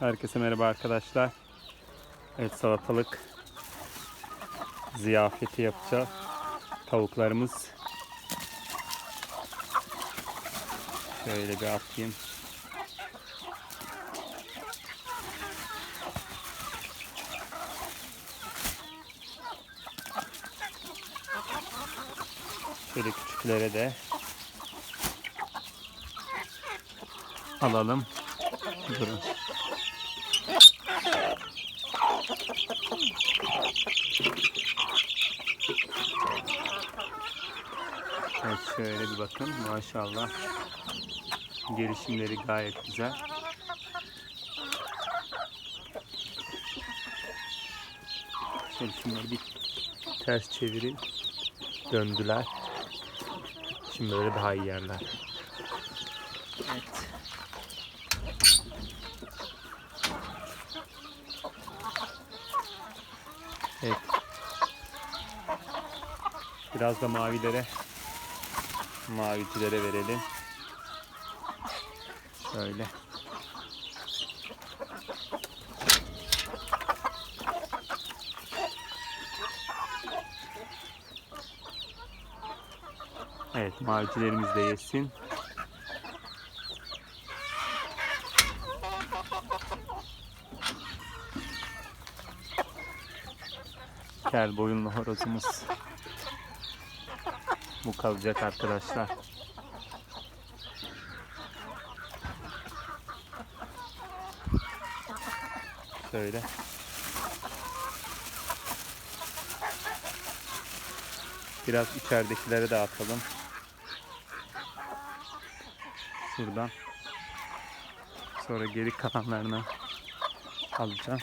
Herkese merhaba arkadaşlar. Evet salatalık ziyafeti yapacağız. Tavuklarımız. Şöyle bir atayım. Şöyle küçüklere de alalım. Durun. Evet şöyle bir bakın maşallah. Gelişimleri gayet güzel. Şöyle şunları bir ters çevireyim. Döndüler. Şimdi böyle daha iyi yerler. Evet. Evet. Biraz da mavilere mavicilere verelim. Şöyle. Evet mavicilerimiz de yesin. Kel boyunlu horozumuz. Bu kalacak arkadaşlar. Şöyle. Biraz içeridekilere de atalım. Şuradan. Sonra geri kalanlarını alacağım.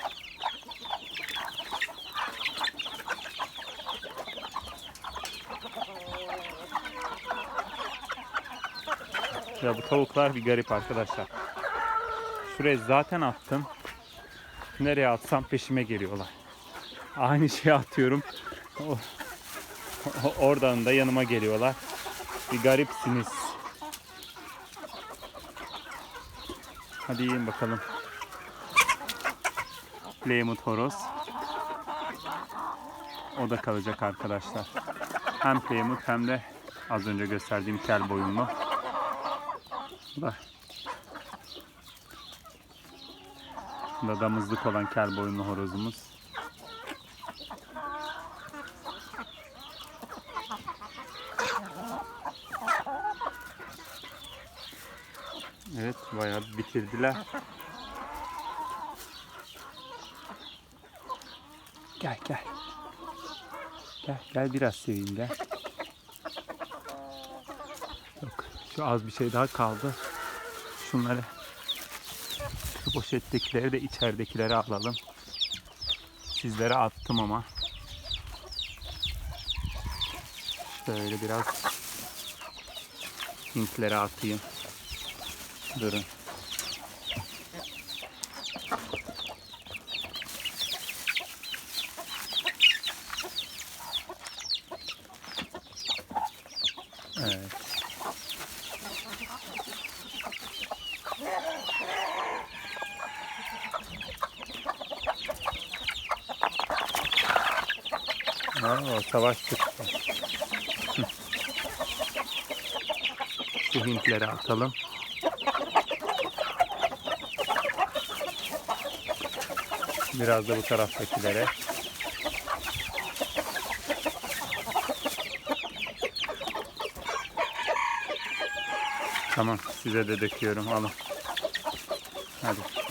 Ya bu tavuklar bir garip arkadaşlar. Şuraya zaten attım. Nereye atsam peşime geliyorlar. Aynı şeyi atıyorum. Oradan da yanıma geliyorlar. Bir garipsiniz. Hadi yiyin bakalım. Plymouth horoz. O da kalacak arkadaşlar. Hem Plymouth hem de az önce gösterdiğim kel boyunlu. Bu da Bu da damızlık olan kel boyunlu horozumuz. Evet bayağı bitirdiler. Gel gel. Gel gel biraz seveyim gel. Yok şu az bir şey daha kaldı. Şunları şu poşettekileri de içeridekileri alalım. Sizlere attım ama. Şöyle biraz Hintlere atayım. Durun. Aa, savaş çıktı. Şu Hintleri atalım. Biraz da bu taraftakilere. Tamam size de döküyorum alın. Hadi.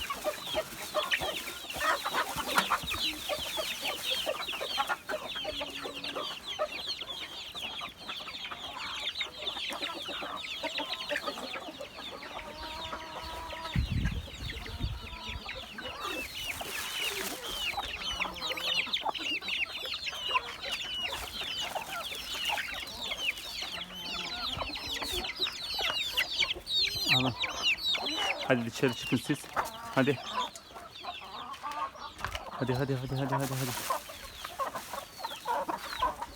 Hadi dışarı çıkın siz. Hadi. Hadi hadi hadi hadi hadi hadi.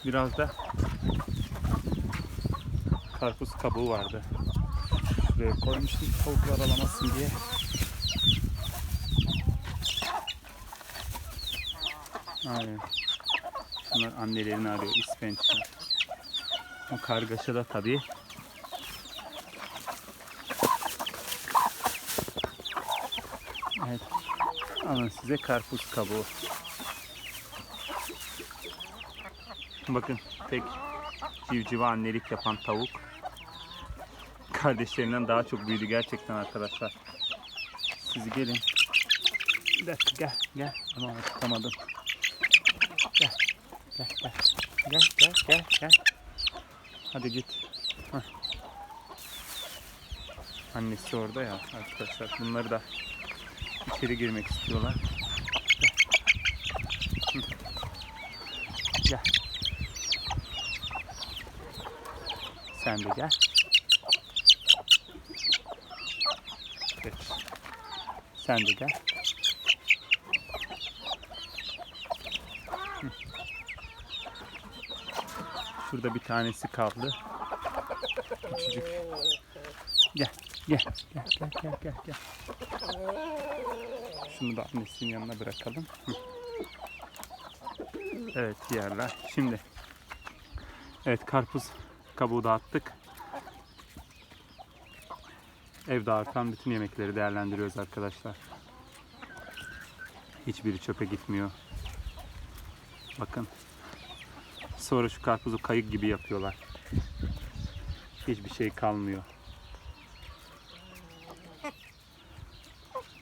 Biraz da karpuz kabuğu vardı. Şuraya koymuştum tavuklar alamazsın diye. Aynen. Bunlar annelerini arıyor. İspençler. O kargaşada tabii Alın size karpuz kabuğu. Bakın tek civcive annelik yapan tavuk. Kardeşlerinden daha çok büyüdü gerçekten arkadaşlar. Siz gelin. Bir dakika gel gel. Ama tutamadım. Gel. Gel gel. Gel gel gel gel. Hadi git. Hah. Annesi orada ya arkadaşlar. Bunları da içeri girmek istiyorlar. Gel. Gel. Sen de gel. Geç. Sen de gel. Şurada bir tanesi kaldı. Küçücük. Gel, gel, gel, gel, gel, gel, gel. Şunu da annesinin yanına bırakalım. Evet yerler. Şimdi evet karpuz kabuğu dağıttık. Evde artan bütün yemekleri değerlendiriyoruz arkadaşlar. Hiçbiri çöpe gitmiyor. Bakın. Sonra şu karpuzu kayık gibi yapıyorlar. Hiçbir şey kalmıyor.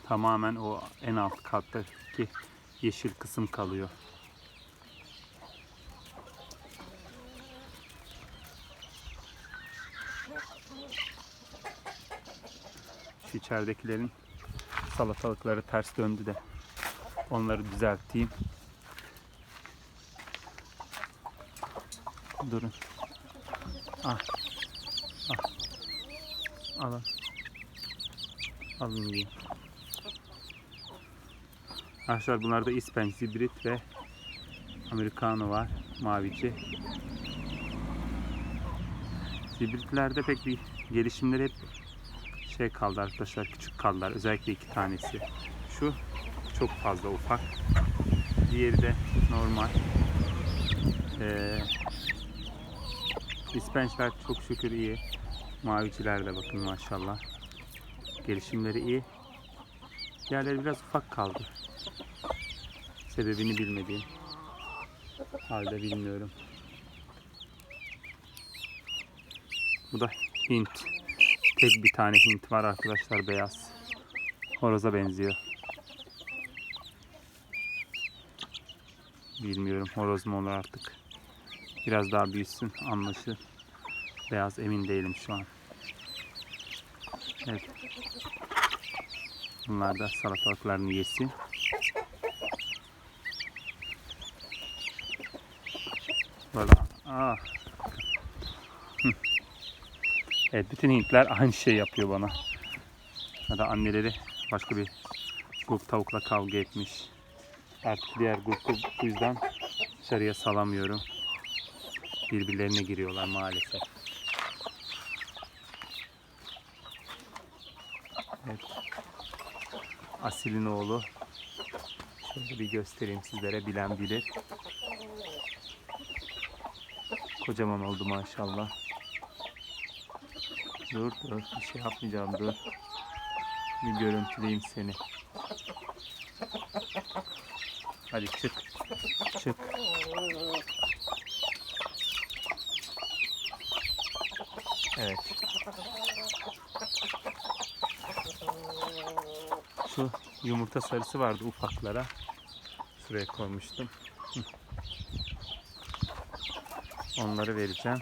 Tamamen o en alt kattaki yeşil kısım kalıyor. Şu içeridekilerin salatalıkları ters döndü de onları düzelteyim. Durun. Ah. Ah. Alın. Alın yiyin. Arkadaşlar bunlarda ispenç, zibrit ve americano var. Mavici. Zibritlerde pek bir gelişimleri hep şey kaldı arkadaşlar. Küçük kaldılar. Özellikle iki tanesi. Şu çok fazla ufak. Diğeri de normal. Ee, ispençler çok şükür iyi. Maviciler de bakın maşallah. Gelişimleri iyi. Diğerleri biraz ufak kaldı. Sebebini bilmediğim halde bilmiyorum. Bu da Hint. Tek bir tane Hint var arkadaşlar beyaz. Horoza benziyor. Bilmiyorum horoz mu olur artık. Biraz daha büyüsün anlaşılır. Beyaz emin değilim şu an. Evet. Bunlar da salatalıklarını yesin. Böyle. Ah. Evet bütün Hintler aynı şey yapıyor bana. Ya da anneleri başka bir grup tavukla kavga etmiş. Artık diğer grubu bu yüzden dışarıya salamıyorum. Birbirlerine giriyorlar maalesef. Asil'in oğlu. Şöyle bir göstereyim sizlere bilen bilir. Kocaman oldu maşallah. Dur dur bir şey yapmayacağım dur. Bir görüntüleyeyim seni. Hadi çık. Çık. Evet. Şu yumurta sarısı vardı ufaklara. Şuraya koymuştum. Onları vereceğim.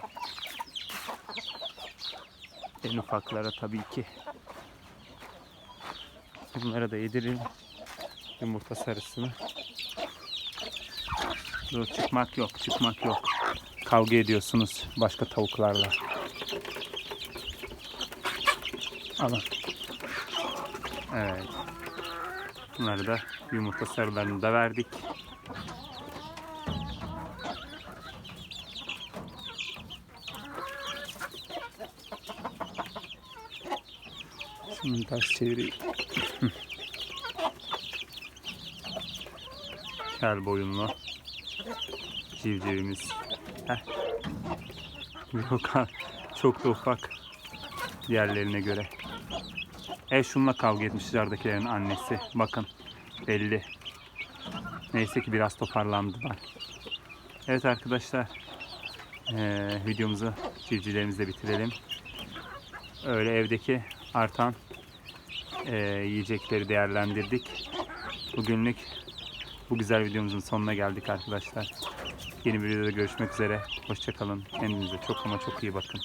En ufaklara tabii ki. Bunlara da yedirin yumurta sarısını. Dur çıkmak yok, çıkmak yok. Kavga ediyorsunuz başka tavuklarla. Alın. Evet. Bunları da yumurta sarılarını da verdik. Şunu ters çevireyim. Kel boyunlu. Civcivimiz. Heh. Yok çok da ufak diğerlerine göre. E şununla kavga etmiş dışarıdakilerin annesi. Bakın belli. Neyse ki biraz toparlandılar. Evet arkadaşlar. eee, videomuzu civcivlerimizle bitirelim. Öyle evdeki artan eee, yiyecekleri değerlendirdik. Bugünlük bu güzel videomuzun sonuna geldik arkadaşlar. Yeni bir videoda görüşmek üzere. Hoşçakalın. Kendinize çok ama çok iyi bakın.